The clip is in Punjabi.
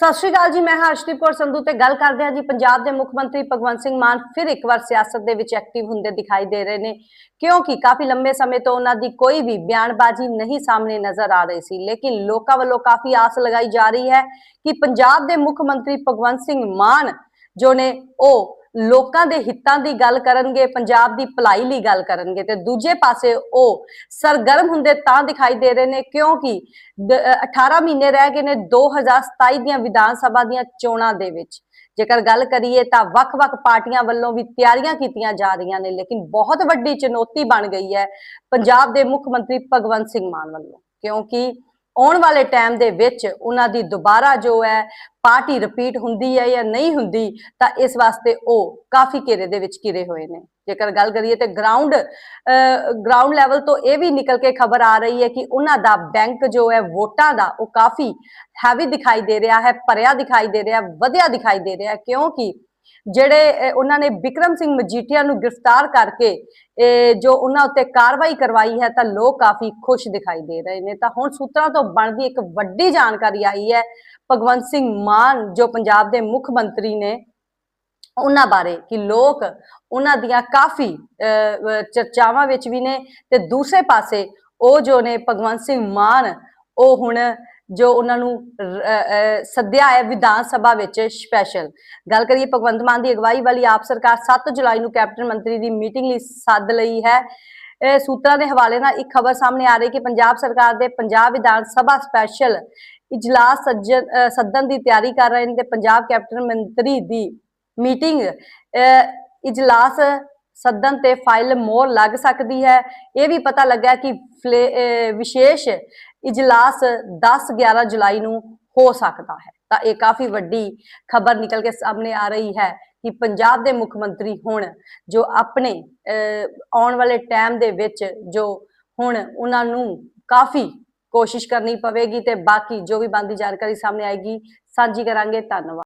ਸਤਿ ਸ਼੍ਰੀ ਅਕਾਲ ਜੀ, ਮੈਂ ਹਰਸ਼ਦੀਪ ਕੌਰ ਸੰਧੂ ਤੇ ਗੱਲ ਕਰਦੇ ਹਾਂ ਜੀ। ਪੰਜਾਬ ਦੇ ਮੁੱਖ ਮੰਤਰੀ ਭਗਵੰਤ ਸਿੰਘ ਮਾਨ ਫਿਰ ਇੱਕ ਵਾਰ ਸਿਆਸਤ ਦੇ ਵਿੱਚ ਐਕਟਿਵ ਹੁੰਦੇ ਦਿਖਾਈ ਦੇ ਰਹੇ ਨੇ, ਕਿਉਂਕਿ ਕਾਫੀ ਲੰਬੇ ਸਮੇਂ ਤੋਂ ਉਹਨਾਂ ਦੀ ਕੋਈ ਵੀ ਬਿਆਨਬਾਜ਼ੀ ਨਹੀਂ ਸਾਹਮਣੇ ਨਜ਼ਰ ਆ ਰਹੀ ਸੀ। ਲੇਕਿਨ ਲੋਕਾਂ ਵੱਲੋਂ ਕਾਫੀ ਆਸ ਲਗਾਈ ਜਾ ਰਹੀ ਹੈ ਕਿ ਪੰਜਾਬ ਦੇ ਮੁੱਖ ਮੰਤਰੀ ਭਗਵੰਤ ਸਿੰਘ ਮਾਨ, ਜੋ ਨੇ ਉਹ ਲੋਕਾਂ ਦੇ ਹਿੱਤਾਂ ਦੀ ਗੱਲ ਕਰਨਗੇ, ਪੰਜਾਬ ਦੀ ਭਲਾਈ ਲਈ ਗੱਲ ਕਰਨਗੇ ਤੇ ਦੂਜੇ ਪਾਸੇ ਉਹ ਸਰਗਰਮ ਹੁੰਦੇ ਤਾਂ ਦਿਖਾਈ ਦੇ ਰਹੇ ਨੇ ਕਿਉਂਕਿ ਦ- 18 ਮਹੀਨੇ ਰਹਿ ਗਏ ਨੇ 2027 ਦੀਆਂ ਵਿਧਾਨ ਸਭਾ ਦੀਆਂ ਚੋਣਾਂ ਦੇ ਵਿੱਚ। ਜੇਕਰ ਗੱਲ ਕਰੀਏ ਤਾਂ ਵੱਖ-ਵੱਖ ਪਾਰਟੀਆਂ ਵੱਲੋਂ ਵੀ ਤਿਆਰੀਆਂ ਕੀਤੀਆਂ ਜਾ ਰਹੀਆਂ ਨੇ, ਲੇਕਿਨ ਬਹੁਤ ਵੱਡੀ ਚੁਣੌਤੀ ਬਣ ਗਈ ਹੈ ਪੰਜਾਬ ਦੇ ਮੁੱਖ ਮੰਤਰੀ ਭਗਵੰਤ ਸਿੰਘ ਮਾਨ ਵੱਲੋਂ। ਕਿਉਂਕਿ ਆਉਣ ਵਾਲੇ ਟਾਈਮ ਦੇ ਵਿੱਚ ਉਹਨਾਂ ਦੀ ਦੁਬਾਰਾ ਜੋ ਹੈ ਪਾਰਟੀ ਰਿਪੀਟ ਹੁੰਦੀ ਹੈ ਜਾਂ ਨਹੀਂ ਹੁੰਦੀ, ਤਾਂ ਇਸ ਵਾਸਤੇ ਉਹ ਕਾਫੀ ਘੇਰੇ ਦੇ ਵਿੱਚ ਘਿਰੇ ਹੋਏ ਨੇ। ਜੇਕਰ ਗੱਲ ਕਰੀਏ ਤੇ ਗਰਾਊਂਡ ਗਰਾਊਂਡ ਲੈਵਲ ਤੋਂ ਇਹ ਵੀ ਨਿਕਲ ਕੇ ਖਬਰ ਆ ਰਹੀ ਹੈ ਕਿ ਉਹਨਾਂ ਦਾ ਬੈਂਕ ਜੋ ਹੈ ਵੋਟਾਂ ਦਾ ਉਹ ਕਾਫੀ ਹੈਵੀ ਦਿਖਾਈ ਦੇ ਰਿਹਾ ਹੈ, ਭਰਿਆ ਦਿਖਾਈ ਦੇ ਰਿਹਾ, ਵਧਿਆ ਦਿਖਾਈ ਦੇ ਰਿਹਾ ਕਿਉਂਕਿ ਜਿਹੜੇ ਉਹਨਾਂ ਨੇ ਵਿਕਰਮ ਸਿੰਘ ਮਜੀਠੀਆ ਨੂੰ ਗ੍ਰਿਫਤਾਰ ਕਰਕੇ ਜੋ ਉਹਨਾਂ ਉੱਤੇ ਕਾਰਵਾਈ ਕਰਵਾਈ ਹੈ ਤਾਂ ਲੋਕ ਕਾਫੀ ਖੁਸ਼ ਦਿਖਾਈ ਦੇ ਰਹੇ ਨੇ। ਤਾਂ ਹੁਣ ਸੂਤਰਾਂ ਤੋਂ ਬਣਦੀ ਇੱਕ ਵੱਡੀ ਜਾਣਕਾਰੀ ਆਈ ਹੈ ਭਗਵੰਤ ਸਿੰਘ ਮਾਨ ਜੋ ਪੰਜਾਬ ਦੇ ਮੁੱਖ ਮੰਤਰੀ ਨੇ ਉਹਨਾਂ ਬਾਰੇ ਕਿ ਲੋਕ ਉਹਨਾਂ ਦੀਆਂ ਕਾਫੀ ਅਹ, ਚਰਚਾਵਾਂ ਵਿੱਚ ਵੀ ਨੇ ਤੇ ਦੂਸਰੇ ਪਾਸੇ ਉਹ ਜੋ ਨੇ ਭਗਵੰਤ ਸਿੰਘ ਮਾਨ ਉਹ ਹੁਣ ਜੋ ਉਹਨਾਂ ਨੂੰ ਸੱਦਿਆ ਹੈ ਵਿਧਾਨ ਸਭਾ ਵਿੱਚ ਸਪੈਸ਼ਲ ਗੱਲ ਕਰੀਏ ਭਗਵੰਤ ਮਾਨ ਦੀ ਅਗਵਾਈ ਵਾਲੀ ਆਪ ਸਰਕਾਰ 7 ਜੁਲਾਈ ਨੂੰ ਕੈਪਟਨ ਮੰਤਰੀ ਦੀ ਮੀਟਿੰਗ ਲਈ ਸੱਦ ਲਈ ਹੈ। ਸੂਤਰਾਂ ਦੇ ਹਵਾਲੇ ਨਾਲ ਇੱਕ ਖਬਰ ਸਾਹਮਣੇ ਆ ਰਹੀ ਕਿ ਪੰਜਾਬ ਸਰਕਾਰ ਦੇ ਪੰਜਾਬ ਵਿਧਾਨ ਸਭਾ ਸਪੈਸ਼ਲ ਇਜਲਾਸ ਸੱਦਣ ਦੀ ਤਿਆਰੀ ਕਰ ਰਹੇ ਨੇ ਤੇ ਪੰਜਾਬ ਕੈਪਟਨ ਮੰਤਰੀ ਦੀ ਮੀਟਿੰਗ ਅਹ, ਇਜਲਾਸ ਸੱਦਣ ਤੇ ਫਾਈਲ ਮੋਰ ਲੱਗ ਸਕਦੀ ਹੈ। ਇਹ ਵੀ ਪਤਾ ਲੱਗਾ ਕਿ ਫਲੇ- ਵਿਸ਼ੇਸ਼ ਇਜਲਾਸ 10 11 ਜੁਲਾਈ ਨੂੰ ਹੋ ਸਕਦਾ ਹੈ। ਤਾਂ ਇਹ ਕਾਫੀ ਵੱਡੀ ਖਬਰ ਨਿਕਲ ਕੇ ਸਾਹਮਣੇ ਆ ਰਹੀ ਹੈ ਕਿ ਪੰਜਾਬ ਦੇ ਮੁੱਖ ਮੰਤਰੀ ਹੁਣ ਜੋ ਆਪਣੇ ਅਹ, ਆਉਣ ਵਾਲੇ ਟਾਈਮ ਦੇ ਵਿੱਚ ਜੋ ਹੁਣ ਉਹਨਾਂ ਨੂੰ ਕਾਫੀ ਕੋਸ਼ਿਸ਼ ਕਰਨੀ ਪਵੇਗੀ ਤੇ ਬਾਕੀ ਜੋ ਵੀ ਬੰਦੀ ਜਾਣਕਾਰੀ ਸਾਹਮਣੇ ਆਏਗੀ ਸਾਂਝੀ ਕਰਾਂਗੇ। ਧੰਨਵਾਦ।